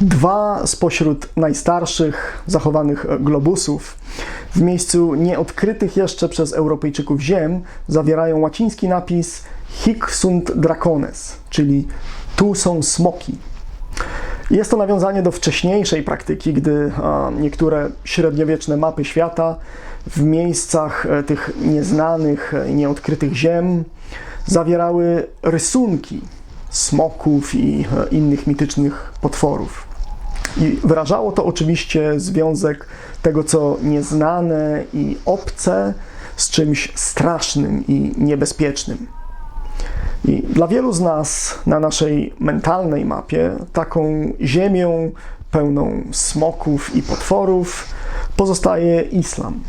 Dwa spośród najstarszych zachowanych globusów w miejscu nieodkrytych jeszcze przez Europejczyków ziem zawierają łaciński napis Hic sunt dracones, czyli tu są smoki. Jest to nawiązanie do wcześniejszej praktyki, gdy niektóre średniowieczne mapy świata w miejscach e, tych nieznanych nieodkrytych ziem zawierały rysunki smoków i e, innych mitycznych potworów. I wyrażało to oczywiście związek tego, co nieznane i obce z czymś strasznym i niebezpiecznym. I dla wielu z nas na naszej mentalnej mapie taką ziemią pełną smoków i potworów pozostaje islam.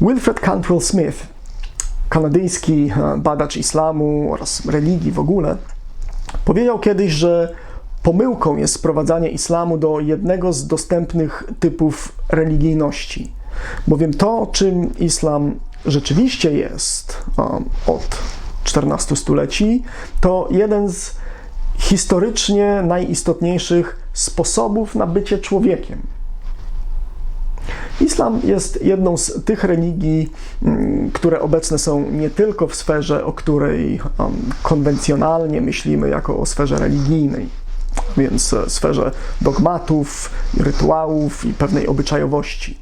Wilfred Cantwell Smith, kanadyjski badacz islamu oraz religii w ogóle, powiedział kiedyś, że pomyłką jest sprowadzanie islamu do jednego z dostępnych typów religijności, bowiem to, czym islam rzeczywiście jest od 14 stuleci, to jeden z historycznie najistotniejszych sposobów na bycie człowiekiem. Islam jest jedną z tych religii, mm, które obecne są nie tylko w sferze, o której konwencjonalnie myślimy jako o sferze religijnej, więc sferze dogmatów, rytuałów i pewnej obyczajowości.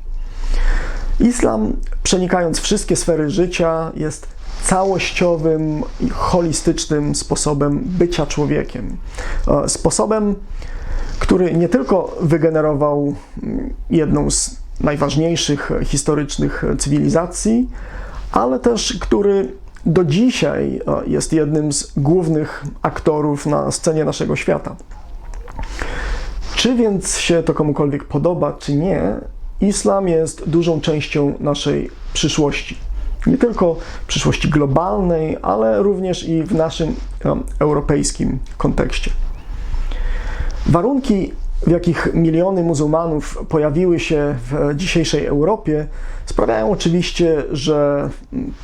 Islam, przenikając wszystkie sfery życia, jest całościowym i holistycznym sposobem bycia człowiekiem. E, sposobem, który nie tylko wygenerował mm, jedną z najważniejszych historycznych cywilizacji, ale też który do dzisiaj e, jest jednym z głównych aktorów na scenie naszego świata. Czy więc się to komukolwiek podoba, czy nie, islam jest dużą częścią naszej przyszłości. Nie tylko przyszłości globalnej, ale również i w naszym um, europejskim kontekście. Warunki w jakich miliony muzułmanów pojawiły się w dzisiejszej Europie, sprawiają oczywiście, że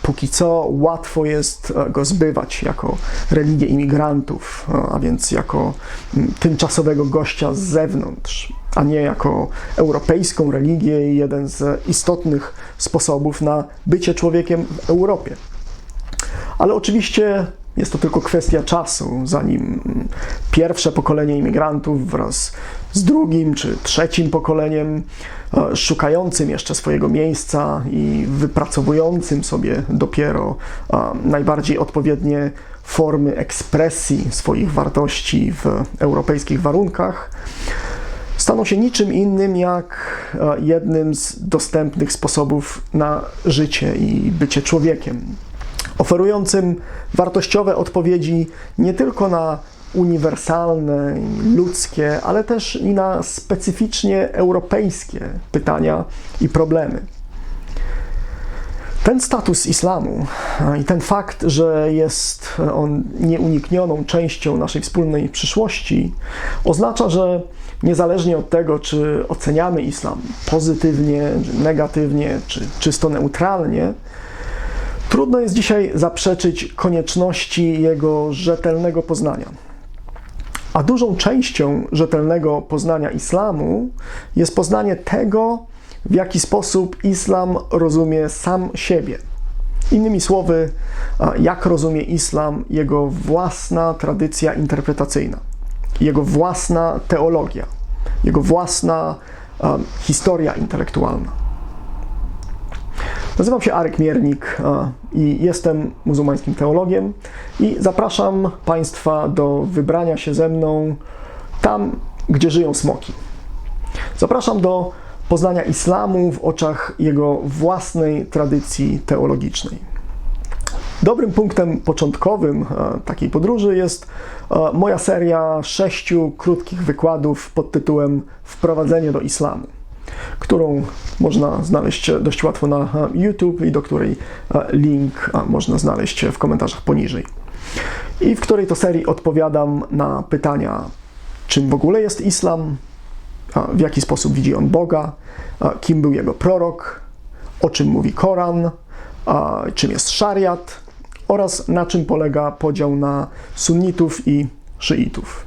póki co łatwo jest go zbywać jako religię imigrantów, a więc jako tymczasowego gościa z zewnątrz, a nie jako europejską religię i jeden z istotnych sposobów na bycie człowiekiem w Europie. Ale oczywiście jest to tylko kwestia czasu, zanim pierwsze pokolenie imigrantów wraz z drugim czy trzecim pokoleniem, e, szukającym jeszcze swojego miejsca i wypracowującym sobie dopiero e, najbardziej odpowiednie formy ekspresji swoich wartości w europejskich warunkach, staną się niczym innym jak e, jednym z dostępnych sposobów na życie i bycie człowiekiem oferującym wartościowe odpowiedzi nie tylko na uniwersalne, ludzkie, ale też i na specyficznie europejskie pytania i problemy. Ten status islamu i ten fakt, że jest on nieuniknioną częścią naszej wspólnej przyszłości, oznacza, że niezależnie od tego, czy oceniamy islam pozytywnie, negatywnie, czy czysto neutralnie, Trudno jest dzisiaj zaprzeczyć konieczności jego rzetelnego poznania. A dużą częścią rzetelnego poznania islamu jest poznanie tego, w jaki sposób islam rozumie sam siebie. Innymi słowy, jak rozumie islam jego własna tradycja interpretacyjna, jego własna teologia, jego własna um, historia intelektualna. Nazywam się Arek Miernik i jestem muzułmańskim teologiem i zapraszam Państwa do wybrania się ze mną tam, gdzie żyją smoki. Zapraszam do poznania islamu w oczach jego własnej tradycji teologicznej. Dobrym punktem początkowym takiej podróży jest moja seria sześciu krótkich wykładów pod tytułem Wprowadzenie do islamu którą można znaleźć dość łatwo na YouTube i do której e, link można znaleźć w komentarzach poniżej. I w której to serii odpowiadam na pytania, czym w ogóle jest islam, w jaki sposób widzi on Boga, kim był jego prorok, o czym mówi Koran, czym jest szariat oraz na czym polega podział na sunnitów i szyitów.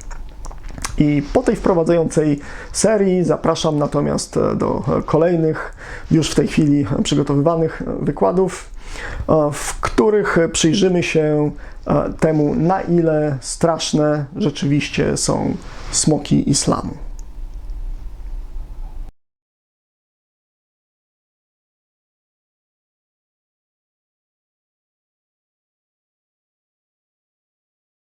I po tej wprowadzającej serii zapraszam natomiast e, do kolejnych, już w tej chwili przygotowywanych e, wykładów, e, w których przyjrzymy się temu, na ile straszne rzeczywiście są smoki islamu.